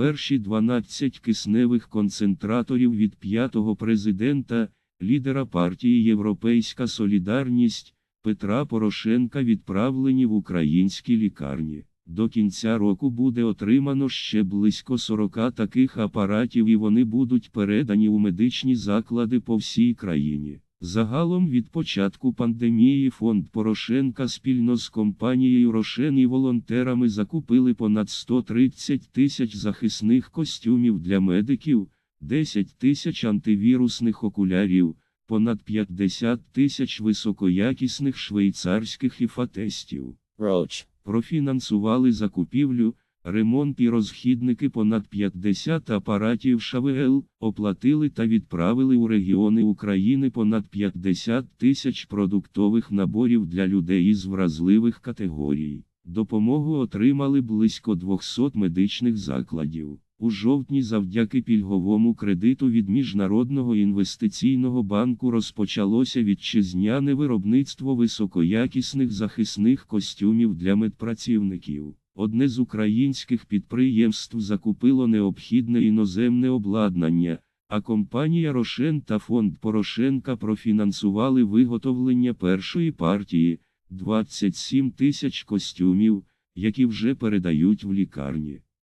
перші 12 кисневих концентраторів від п'ятого президента, лідера партії Європейська Солідарність Петра Порошенка відправлені в українські лікарні. До кінця року буде отримано ще близько 40 таких апаратів і вони будуть передані у медичні заклади по всій країні. Загалом від початку пандемії фонд Порошенка спільно з компанією Рошен і волонтерами закупили понад 130 тисяч захисних костюмів для медиків, 10 тисяч антивірусних окулярів, понад 50 тисяч високоякісних швейцарських іфатестів. Профінансували закупівлю, ремонт і розхідники понад 50 апаратів ШВЛ, оплатили та відправили у регіони України понад 50 тисяч продуктових наборів для людей із вразливих категорій. Допомогу отримали близько 200 медичних закладів. У жовтні завдяки пільговому кредиту від Міжнародного інвестиційного банку розпочалося вітчизняне виробництво високоякісних захисних костюмів для медпрацівників. Одне з українських підприємств закупило необхідне іноземне обладнання, а компанія Рошен та фонд Порошенка профінансували виготовлення першої партії 27 тисяч костюмів, які вже передають в лікарні.